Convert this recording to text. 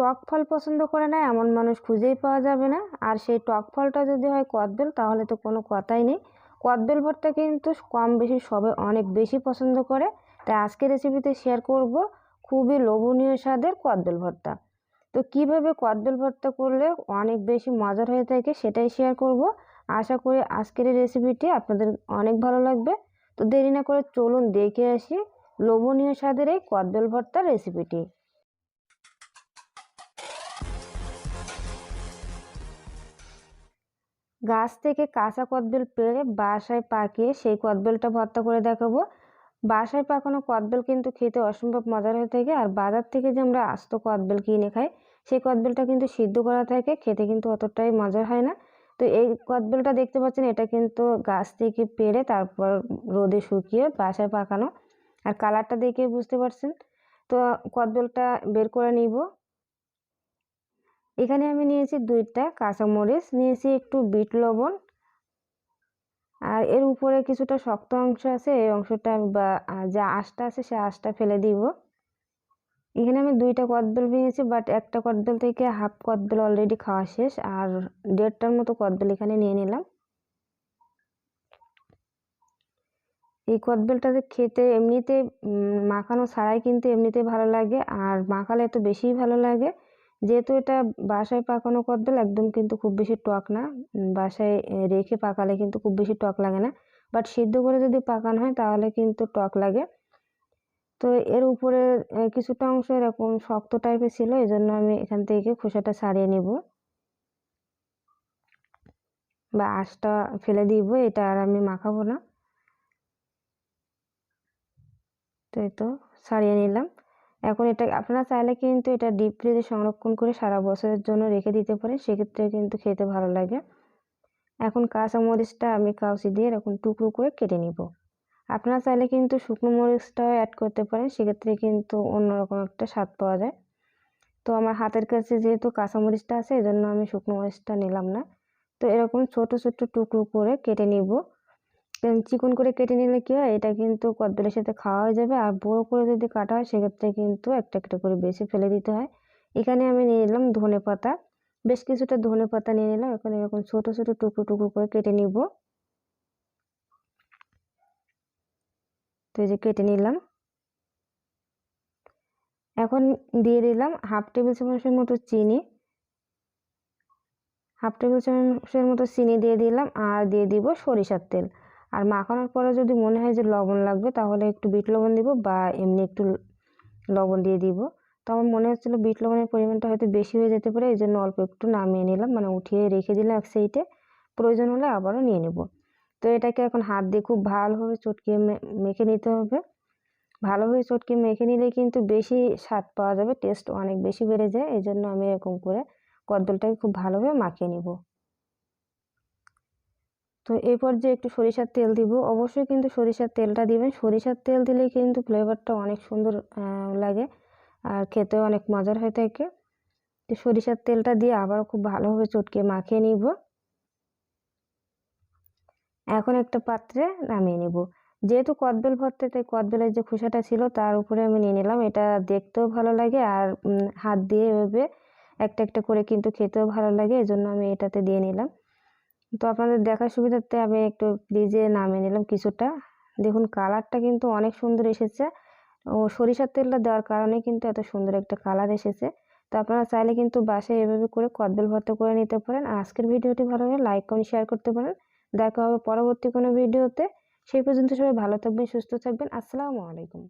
টক ফল পছন্দ করে না এমন মানুষ খুঁজেই পাওয়া যাবে না। আর সেই টক ফলটা যদি হয় কদবেল, তাহলে তো কোনো কথাই নেই। কদবেল ভর্তা কিন্তু কম বেশি সবাই অনেক বেশি পছন্দ করে। তাই আজকের রেসিপিতে শেয়ার করব খুবই লোভনীয় স্বাদের কদবেল ভর্তা। তো কীভাবে কদবেল ভর্তা করলে অনেক বেশি মজার হয়ে থাকে সেটাই শেয়ার করব। আশা করি আজকের এই রেসিপিটি আপনাদের অনেক ভালো লাগবে। তো দেরি না করে চলুন দেখে আসি লোভনীয় স্বাদের এই কদবেল ভর্তার রেসিপিটি গাছ থেকে কাঁচা কদবেল পেড়ে বাসায় পাকিয়ে সেই কদবেলটা ভর্তা করে দেখাবো। বাসায় পাকানো কদবেল কিন্তু খেতে অসম্ভব মজার হয়ে থাকে আর বাজার থেকে যে আমরা আস্ত কদবেল কিনে খাই, সেই কদবেলটা কিন্তু সিদ্ধ করা থাকে, খেতে কিন্তু অতটাই মজার হয় না। তো এই কদবেলটা দেখতে পাচ্ছেন, এটা কিন্তু গাছ থেকে পেড়ে তারপর রোদে শুকিয়ে বাসায় পাকানো। আর কালারটা দেখে বুঝতে পারছেন। তো কদবেলটা বের করে নিব। এখানে আমি নিয়েছি দুইটা কাঁচামরিচ, নিয়েছি একটু বিট লবণ। আর এর উপরে কিছুটা শক্ত অংশ আছে, এই অংশটা বা যা আঁশটা আছে সে আঁশটা ফেলে দিব। এখানে আমি দুইটা কদবেল ভেঙেছি, বাট একটা কদবেল থেকে হাফ কদবেল অলরেডি খাওয়া শেষ, আর দেড়টার মতো কদবেল এখানে নিয়ে নিলাম। এই কদবেলটাতে খেতে এমনিতে মাখানো ছাড়াই কিন্তু এমনিতে ভালো লাগে, আর মাখালে তো বেশিই ভালো লাগে। যেহেতু এটা বাসায় পাকানো কদবেল একদম কিন্তু খুব বেশি টক না। বাসায় রেখে পাকালে কিন্তু খুব বেশি টক লাগে না। বাট সিদ্ধ করে যদি পাকানো হয়, তাহলে কিন্তু টক লাগে। তো এর উপরে কিছুটা অংশ এরকম শক্ত টাইপের ছিল এই জন্য আমি এখান থেকে খোসাটা ছাড়িয়ে নিব। বা আঁশটা ফেলে দিব, এটা আর আমি মাখাবো না। তো এই তো ছাড়িয়ে নিলাম। এখন এটা আপনারা চাইলে কিন্তু এটা ডিপ ফ্রিজে সংরক্ষণ করে সারা বছরের জন্য রেখে দিতে পারেন সেক্ষেত্রে কিন্তু খেতে ভালো লাগে। এখন কাঁচা মরিচটা আমি কাউচি দিয়ে এরকম টুকরো করে কেটে নিব। আপনারা চাইলে কিন্তু শুকনো মরিচটাও অ্যাড করতে পারেন, সেক্ষেত্রে কিন্তু অন্যরকম একটা স্বাদ পাওয়া যায়। তো আমার হাতের কাছে যেহেতু কাঁচা মরিচটা আছে, এজন্য আমি শুকনো মরিচটা নিলাম না। তো এরকম ছোট ছোট টুকরো করে কেটে নিব। চিকন করে কেটে নিলে কী হয়? এটা কিন্তু কদবেলের সাথে খাওয়া যাবে। আর বড়ো করে যদি কাটা হয়, সেক্ষেত্রে কিন্তু একটা একটা করে বেশি ফেলে দিতে হয়। এখানে আমি নিয়ে নিলাম ধনে পাতা। বেশ কিছুটা ধনে পাতা নিয়ে নিলাম। এখন এরকম ছোট ছোট টুকরো টুকরো করে কেটে নিব। তো এই যে কেটে নিলাম। এখন দিয়ে দিলাম হাফ টেবিল চামচের মতো চিনি। হাফ টেবিল চামচের মতো চিনি দিয়ে দিলাম। আর দিয়ে দিব সরিষার তেল। আর মাখানোর পরে যদি মনে হয় যে লবণ লাগবে, তাহলে একটু বিট লবণ দিব বা এমনি একটু লবণ দিয়ে দিব। তো আমার মনে হচ্ছিল বিট লবণের পরিমাণটা হয়তো বেশি হয়ে যেতে পারে এই জন্য অল্প একটু নামিয়ে নিলাম। মানে উঠিয়ে রেখে দিলাম এক সাইডে। প্রয়োজন হলে আবারও নিয়ে নেব। তো এটাকে এখন হাত দিয়ে খুব ভালোভাবে চটকিয়ে মেখে নিতে হবে। ভালোভাবে চটকে মেখে নিলে কিন্তু বেশি স্বাদ পাওয়া যাবে, টেস্ট অনেক বেশি বেড়ে যায়। এই জন্য আমি এরকম করে কদবেলটাকে খুব ভালোভাবে মাখিয়ে নিব। তো এই পর্যায়ে একটু সরিষার তেল দিব। অবশ্যই কিন্তু সরিষার তেলটা দিবেন। সরিষার তেল দিলে কিন্তু ফ্লেভারটা অনেক সুন্দর লাগে আর খেতেও অনেক মজার হয়ে থাকে। তো সরিষার তেলটা দিয়ে আবার খুব ভালোভাবে চটকে মাখিয়ে নিব। এখন একটা পাত্রে নামিয়ে নিব। যেহেতু কদবেল ভর্তে, তাই কদবেলের যে খোসাটা ছিল তার উপরে আমি নিয়ে নিলাম। এটা দেখতেও ভালো লাগে আর হাত দিয়ে এভাবে একটা একটা করে কিন্তু খেতেও ভালো লাগে। এই জন্য আমি এটাতে দিয়ে নিলাম। তো আপনাদের দেখার সুবিধার্থে আমি একটু ফ্রিজে নামিয়ে নিলাম কিছুটা। দেখুন কালারটা কিন্তু অনেক সুন্দর এসেছে। ও সরিষার তেলটা দেওয়ার কারণে কিন্তু এত সুন্দর একটা কালার এসেছে। তো আপনারা চাইলে কিন্তু বাসায় এভাবে করে কদবেল ভর্তা করে নিতে পারেন। আজকের ভিডিওটি ভালো হলে লাইক কমেন্ট শেয়ার করতে পারেন। দেখা হবে পরবর্তী কোনো ভিডিওতে। সেই পর্যন্ত সবাই ভালো থাকবেন, সুস্থ থাকবেন। আসসালামু আলাইকুম।